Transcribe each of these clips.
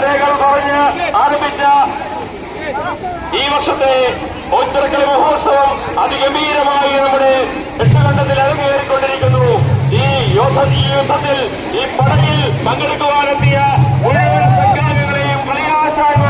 കരകൾ പറഞ്ഞ് ആരംഭിച്ച ഈ വർഷത്തെ ഓച്ചിറക്കൽ മഹോത്സവം അതിഗംഭീരമായി നമ്മുടെ എട്ടുകണ്ടത്തിൽ അരങ്ങേറിക്കൊണ്ടിരിക്കുന്നു. ഈ യോധ യുദ്ധത്തിൽ ഈ പടയിൽ പങ്കെടുക്കുവാനെത്തിയ മുഴുവൻ സംഘാംഗങ്ങളെയും കളിയാശാന്മാരെയും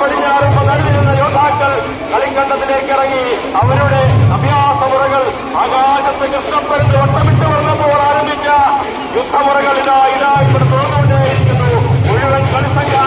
പടിഞ്ഞാറും പതറിയിരുന്ന യോദ്ധാക്കൾ കളിക്കണ്ടത്തിലേക്ക് ഇറങ്ങി. അവരുടെ അഭ്യാസമുറകൾ ആകാശത്ത് കഷ്ടപ്പെടുത്തി വട്ടമിട്ട് വന്നപ്പോൾ ആരംഭിച്ച യുദ്ധമുറകൾ ഇതാ ഇതാ ഇവിടെ തുറന്നുകൊണ്ടേയിരിക്കുന്നു മുഴുവൻ കളിസംഖ്യ